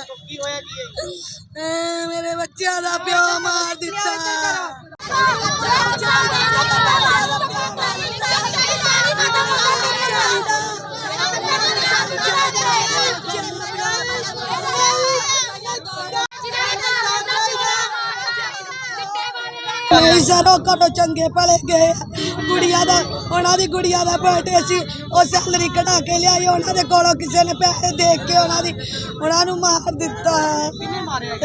ਕੀ ਹੋਇਆ ਕੀ ਹੈ ਮੇਰੇ ਬੱਚਿਆਂ ਦਾ ਪਿਓ ਮਾਰ ਦਿੱਤਾ ਨਹੀਂ ਸਰ ਉਹ ਕਦੋਂ ਚੰਗੇ ਭਲੇ ਗਏ ਆ। ਉਹਨਾਂ ਦੀ ਗੁੜੀਆ ਦਾ ਬਰਥਡੇ ਸੀ ਉਹ ਸੈਲਰੀ ਕਢਾ ਕੇ ਲਿਆਈ ਉਹਨਾਂ ਦੇ ਕੋਲੋਂ ਕਿਸੇ ਨੇ ਪੈਸੇ ਦੇ ਕੇ ਉਹਨਾਂ ਦੀ ਉਹਨਾਂ ਨੂੰ ਮਾਰ ਦਿੱਤਾ। ਕਿੰਨੇ ਮਾਰਿਆ?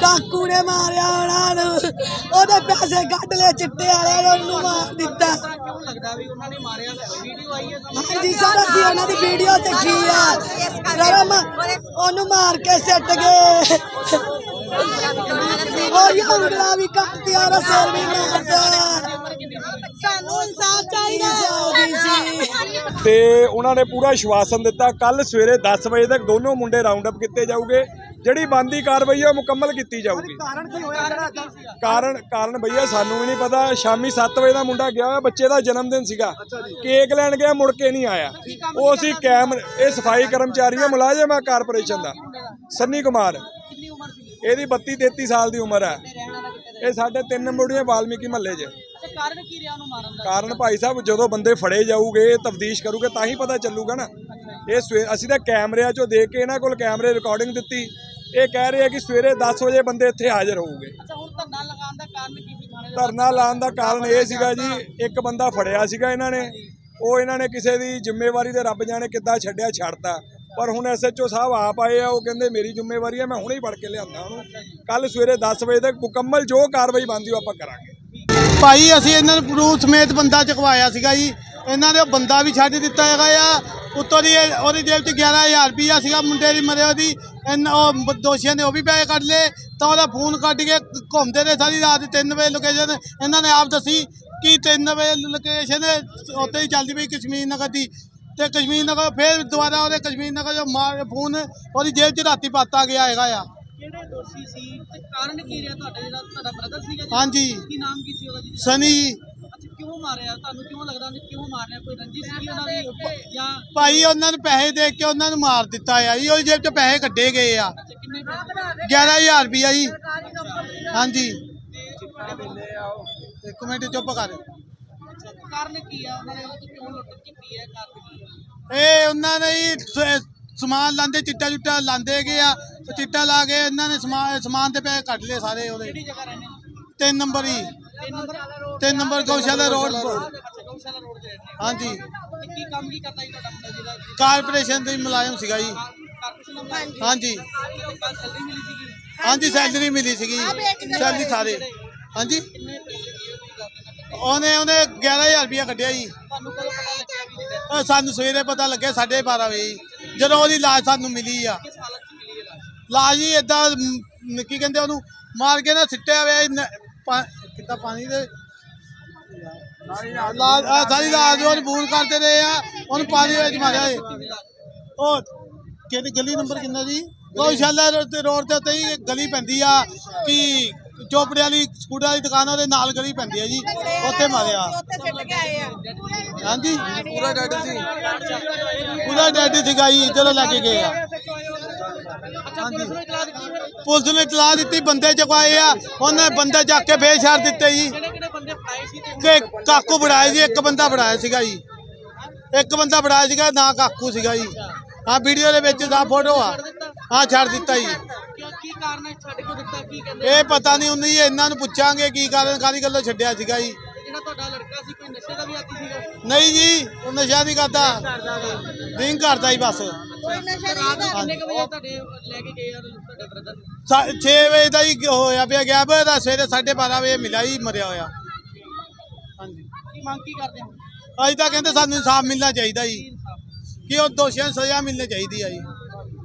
ਕਾਕੂ ਨੇ? ਮਾਰਿਆ ਉਹਨਾਂ ਨੂੰ। ਉਹਦੇ ਪੈਸੇ ਕੱਢ ਲਏ ਚਿੱਟੇ ਵਾਲੇ ਨੇ ਉਹਨੂੰ ਮਾਰ ਦਿੱਤਾ। ਕਿਉਂ ਲੱਗਦਾ ਵੀ ਉਹਨਾਂ ਨੇ ਮਾਰਿਆ? ਵੀਡੀਓ ਆਈ ਹੈ ਹਾਂਜੀ ਸਰ ਅਸੀਂ ਉਹਨਾਂ ਦੀ ਵੀਡੀਓ ਦੇਖੀ ਆ। ਸਰ ਮ- ਉਹਨੂੰ ਮਾਰ ਕੇ ਸਿੱਟ ਗਏ। ਉਹ ਉਂਗਲਾਂ ਵੀ ਕੱਟਦੀ ਆ ਉਹਦਾ ਸਿਰ ਵੀ ਮਾਰਦਾ ਸਾਨੂੰ ਇਨਸਾਫ ਚਾਹੀਦਾ। ਸੀ। ਤੇ ਉਹਨਾਂ ਨੇ ਪੂਰਾ ਸ਼ਵਾਸਨ ਦਿੱਤਾ ਕੱਲ ਸਵੇਰੇ 10 ਵਜੇ ਤੱਕ ਦੋਨੋਂ ਮੁੰਡੇ ਰਾਉਂਡ ਅਪ ਕੀਤੇ ਜਾਊਗੇ। ਜਿਹੜੀ ਬੰਦੀ ਕਾਰਵਾਈ ਹੈ ਉਹ ਮੁਕੰਮਲ ਕੀਤੀ ਜਾਊਗੀ। ਕਾਰਨ ਕੀ ਹੋਇਆ? ਜਿਹੜਾ ਕਾਰਨ ਕਾਰਨ ਭਈਆ ਸਾਨੂੰ ਵੀ ਨਹੀਂ ਪਤਾ। ਸ਼ਾਮੀ 7 ਵਜੇ ਦਾ ਮੁੰਡਾ ਗਿਆ ਹੋਇਆ ਬੱਚੇ ਦਾ ਜਨਮ ਦਿਨ ਸੀਗਾ। ਕੇਕ ਲੈਣ ਗਿਆ ਮੁੜ ਕੇ ਨਹੀਂ ਆਇਆ। ਉਹ ਅਸੀਂ ਕੈਮ ਇਹ ਸਫ਼ਾਈ ਕਰਮਚਾਰੀ ਆ ਮੁਲਾਜ਼ਮ ਆ ਕਾਰਪੋਰੇਸ਼ਨ ਦਾ। ਸੰਨੀ ਕੁਮਾਰ। ਕਿੰਨੀ ਉਮਰ ਸੀ ਇਹਦੀ 32 33 ਸਾਲ ਦੀ ਉਮਰ ਹੈ ਇਹ ਸਾਡੇ ਤਿੰਨ ਨੰਬੜੀਆਂ ਵਾਲਮੀਕੀ ਮਹੱਲੇ 'ਚ। ਕਾਰਨ ਕੀ ਰਿਹਾ ਉਹਨੂੰ ਮਾਰਨ ਦਾ? ਕਾਰਨ ਭਾਈ ਸਾਹਿਬ ਜਦੋਂ ਬੰਦੇ ਫੜੇ ਜਾਊਗੇ ਤਫਤੀਸ਼ ਕਰੂਗੇ ਤਾਂ ਹੀ ਪਤਾ ਚੱਲੂਗਾ ਨਾ। ਇਹ ਸਵੇ ਅਸੀਂ ਤਾਂ ਕੈਮਰਿਆਂ 'ਚੋਂ ਦੇਖ ਕੇ ਇਹਨਾਂ ਕੋਲ ਕੈਮਰੇ ਰਿਕਾਰਡਿੰਗ ਦਿੱਤੀ। ਇਹ ਕਹਿ ਰਹੇ ਆ ਕਿ ਸਵੇਰੇ 10 ਵਜੇ ਬੰਦੇ ਇੱਥੇ ਹਾਜ਼ਰ ਹੋਊਗੇ। ਅੱਛਾ ਹੁਣ ਧਰਨਾ ਲਗਾਉਣ ਦਾ ਕਾਰਨ ਕੀ ਸੀ ਥਾਣੇ ਦਾ ਧਰਨਾ ਲਾਉਣ ਦਾ ਕਾਰਨ ਇਹ ਸੀਗਾ ਜੀ ਇੱਕ ਬੰਦਾ ਫੜਿਆ ਸੀਗਾ ਇਹਨਾਂ ਨੇ। ਉਹ ਇਹਨਾਂ ਨੇ ਕਿਸੇ ਦੀ ਜ਼ਿੰਮੇਵਾਰੀ ਤੇ ਰੱਬ ਜਾਣੇ ਕਿੱਦਾਂ ਛੱਡਿਆ ਛੱਡਤਾ। ਪਰ ਹੁਣ ਐਸਐਚਓ ਸਾਹਿਬ ਆਪ ਆਏ ਆ ਉਹ ਕਹਿੰਦੇ ਮੇਰੀ ਜ਼ਿੰਮੇਵਾਰੀ ਹੈ ਮੈਂ ਹੁਣੇ ਹੀ ਫੜ ਕੇ ਲਿਆਂਦਾ ਉਹਨੂੰ। ਕੱਲ ਸਵੇਰੇ 10 ਵਜੇ ਤੱਕ ਮੁਕੰਮਲ ਜੋ ਕਾਰਵਾਈ ਉਹ ਆਪਾਂ ਕਰਾਂਗੇ। ਭਾਈ, ਅਸੀਂ ਇਹਨਾਂ ਨੂੰ ਪ੍ਰੂਫ ਸਮੇਤ ਬੰਦਾ ਚੁਕਵਾਇਆ ਸੀਗਾ ਜੀ। ਇਹਨਾਂ ਦੇ ਉਹ ਬੰਦਾ ਵੀ ਛੱਡ ਦਿੱਤਾ ਹੈਗਾ ਆ। ਉੱਤੋਂ ਦੀ ਇਹ- ਉਹਦੀ ਜੇਬ 'ਚ 11000 ਰੁਪਈਆ ਸੀਗਾ, ਮੁੰਡੇ ਦੀ ਮਰੇ ਉਹਦੀ। ਇਹਨਾਂ ਉਹ ਦੋਸ਼ੀਆਂ ਨੇ ਉਹ ਵੀ ਪੈਸੇ ਕੱਢ ਲਏ। ਤਾਂ ਉਹਦਾ ਫੋਨ ਕੱਢ ਕੇ ਘੁੰਮਦੇ ਰਹੇ ਸਾਰੀ ਰਾਤ 3 ਵਜੇ ਲੋਕੇਸ਼ਨ ਇਹਨਾਂ ਨੇ ਆਪ ਦੱਸੀ ਕਿ 3 ਵਜੇ ਲੋਕੇਸ਼ਨ ਉੱਤੇ ਹੀ ਚੱਲਦੀ ਪਈ ਕਸ਼ਮੀਰ ਨਗਰ ਦੀ। ਤੇ ਕਸ਼ਮੀਰ ਨਗਰ ਫਿਰ ਦੁਬਾਰਾ ਉਹਦੇ ਕਸ਼ਮੀਰ ਨਗਰ ਜੋ ਮਾਰ ਫੋਨ ਉਹਦੀ ਜੇਬ 'ਚ ਰਾਤੀ ਪਾਤਾ ਗਿਆ ਹੈਗਾ ਆ। ਕਿਹੜੇ ਦੋਸ਼ੀ ਸੀ ਤੇ ਕਾਰਨ ਕੀ ਰਿਹਾ ਤੁਹਾਡੇ ਜਿਹੜਾ ਤੁਹਾਡਾ ਬ੍ਰਦਰ ਸੀਗਾ ਜੀ? ਹਾਂਜੀ। ਕੀ ਨਾਮ ਕੀ ਸੀ ਉਹਦਾ ਜੀ? ਸਨੀ ਅੱਛਾ ਕਿਉਂ ਮਾਰਿਆ? ਤੁਹਾਨੂੰ ਕਿਉਂ ਲੱਗਦਾ ਵੀ ਕਿਉਂ ਮਾਰਿਆ? ਕੋਈ ਰੰਜਿਸ਼ ਸੀ ਉਹਨਾਂ ਦੀ ਜਾਂ ਭਾਈ ਉਹਨਾਂ ਨੂੰ ਪੈਸੇ ਦੇ ਕੇ ਉਹਨਾਂ ਨੂੰ ਮਾਰ ਦਿੱਤਾ ਆ ਜੀ। ਉਹਦੀ ਜੇਬ 'ਚ ਪੈਸੇ ਕੱਢੇ ਗਏ ਆ। ਅੱਛਾ ਕਿੰਨੇ ਪੈਸੇ 11000 ਰੁਪਈਆ ਜੀ। ਹਾਂਜੀ। ਇੱਕ ਮਿੰਟ ਚੁੱਪ ਕਰ। ਅੱਛਾ ਕਾਰਨ ਕੀ ਆ? ਉਹਨਾਂ ਨੇ ਉਹ ਤੋਂ ਕਿਉਂ ਲੁੱਟ ਕੀਤੀ ਹੈ ਕਾਰਨ ਕੀ ਆ? ਇਹ ਉਹਨਾਂ ਨੇ ਹੀ ਸ- ਸਮਾਨ ਲਾਂਦੇ ਚਿੱਟਾ ਚੁੱਟਾ ਲਾਂਦੇ ਗਏ ਆ ਤੇ ਚਿੱਟਾ ਲਾ ਕੇ ਇਹਨਾਂ ਨੇ ਸਮਾਨ ਸਮਾਨ ਦੇ ਪੈਸੇ ਕੱਢ ਲਏ ਸਾਰੇ ਉਹਦੇ। ਕਿਹੜੀ ਜਗ੍ਹਾ ਰਹਿੰਦੇ ਹੋ? ਤਿੰਨ ਨੰਬਰ ਹੀ ਤਿੰਨ ਨੰਬਰ ਗਊਸ਼ਾਲਾ ਰੋਡ ਰੋਡ ਤੇ। ਰਹਿੰਦੇ ਹਾਂਜੀ। ਤੇ ਕੀ ਕੰਮ ਕੀ ਕਰਦਾ ਜੀ ਤੁਹਾਡਾ ਮੁੰਡਾ ਜਿਹਦਾ ਕਾਰਪੋਰੇਸ਼ਨ ਦੇ ਮੁਲਾਜ਼ਮ ਸੀਗਾ ਜੀ? ਹਾਂਜੀ। ਕੱਲ੍ਹ ਸੈਲਰੀ ਮਿਲੀ ਸੀਗੀ? ਹਾਂਜੀ ਸੈਲਰੀ ਮਿਲੀ ਸੀਗੀ। ਸੈਲਰੀ ਸਾਰੇ। ਹਾਂਜੀ। ਉਹਨੇ ਉਹਨੇ 11000 ਰੁਪਇਆ ਕੱਢਿਆ ਜੀ। ਸਾਨੂੰ ਸਵੇਰੇ ਪਤਾ ਲੱਗਿਆ 12:30 ਵਜੇ ਜੀ। ਜਦੋਂ ਉਹਦੀ ਲਾਸ਼ ਸਾਨੂੰ ਮਿਲੀ ਆ। ਕਿਸ ਹਾਲਤ 'ਚ ਮਿਲੀ ਹੈ ਲਾਸ਼? ਲਾਸ਼ ਜੀ ਇਦਾਂ ਕੀ ਕਹਿੰਦੇ ਉਹਨੂੰ ਮਾਰ ਕੇ ਨਾ ਸਿੱਟਿਆ ਹੋਇਆ ਕਿੱਦਾਂ ਪਾਣੀ ਦੇ? ਲਾਸ਼ ਆਹ ਸਾਰੀ ਰਾਤ ਉਹਨੂੰ ਬੂਰ ਕਰਦੇ ਰਹੇ ਆ ਉਹਨੂੰ ਪਾਣੀ ਵਿੱਚ ਮਾਰਿਆ ਸੀ। ਉਹ ਕਿਹੜੀ ਗਲੀ ਨੰਬਰ ਕਿੰਨਾ ਜੀ? ਗੋਸ਼ਾਲਾ ਰੋਡ ਤੇ ਉੱਤੇ ਹੀ ਗਲੀ ਪੈਂਦੀ ਆ ਕਿ ਚੋਪੜੇ ਵਾਲੀ ਸਕੂਟਰ ਵਾਲੀ ਦੁਕਾਨ ਆ, ਉਹਦੇ ਨਾਲ ਗਲੀ ਪੈਂਦੀ ਆ ਜੀ। ਉੱਥੇ ਮਾਰਿਆ। ਹਾਂਜੀ? ਪੂਰਾ ਡੈਡ ਸੀ। ਪੂਰਾ ਡੈਡ ਸੀਗਾ ਜੀ ਚਲੋ ਲੈ ਕੇ ਗਏ ਆ। ਅੱਛਾ ਪੁਲਿਸ ਨੂੰ ਇਤਲਾਹ ਦਿੱਤੀ ਬੰਦੇ ਚੁਕਾਏ ਆ। ਉਹਨੇ ਬੰਦੇ ਚੱਕ ਕੇ ਛੱਡ ਦਿੱਤੇ ਜੀ। ਕਿ ਕਾਕੂ ਬੜਾਇਆ ਜੀ ਇੱਕ ਬੰਦਾ ਬੜਾਇਆ ਸੀਗਾ ਜੀ। ਇੱਕ ਬੰਦਾ ਬੜਾਇਆ ਸੀਗਾ ਨਾ ਕਾਕੂ ਸੀਗਾ ਜੀ। ਹਾਂ ਵੀਡੀਓ ਦੇ ਵਿੱਚ ਦਾ ਫੋਟੋ ਆ। ਹਾਂ ਛੱਡ ਦਿੱਤਾ ਜੀ। ਦਿੱਤਾ ਕੀ ਕਹਿੰਦੇ ਇਹ ਪਤਾ ਨਹੀਂ ਹੁੰਦੀ ਇਹਨਾਂ ਨੂੰ ਪੁੱਛਾਂਗੇ ਕੀ ਕਾਰਨ ਕਾਦੀ ਗੱਲੋਂ ਛੱਡਿਆ ਸੀਗਾ ਜੀ। ਜਿਹੜਾ ਤੁਹਾਡਾ ਲੜਕਾ ਸੀ ਕੋਈ ਨਸ਼ੇ ਦਾ ਵੀ ਆਦੀ ਸੀਗਾ? ਨਹੀਂ ਜੀ ਉਹ ਨਸ਼ਾ ਨਹੀਂ ਕਰਦਾ। ਡਰਿੰਕ ਕਰਦਾ ਹੀ ਬਸ। ਤੇ ਰਾਤ ਨੂੰ ਕਿੰਨੇ ਕੁ ਵਜੇ ਤੁਹਾਡੇ ਲੈ ਕੇ ਗਏ ਆ ਤੁਹਾਡੇ ਬ੍ਰਦਰ 6 ਵਜੇ ਦਾ ਹੀ ਹੋਇਆ ਪਿਆ ਗਿਆ ਵਾ ਇਹਦਾ ਸਵੇਰੇ 12:30 ਵਜੇ ਮਿਲਿਆ ਜੀ ਮਰਿਆ ਹੋਇਆ। ਹਾਂਜੀ। ਕੀ ਮੰਗ ਕੀ ਕਰਦੇ ਹੋ? ਅਸੀਂ ਤਾਂ ਕਹਿੰਦੇ ਸਾਨੂੰ ਇਨਸਾਫ ਮਿਲਣਾ ਚਾਹੀਦਾ ਜੀ। ਕਿ ਉਹ ਦੋਸ਼ੀਆਂ ਨੂੰ ਸਜ਼ਾ ਮਿਲਣੀ ਚਾਹੀਦੀ ਆ ਜੀ।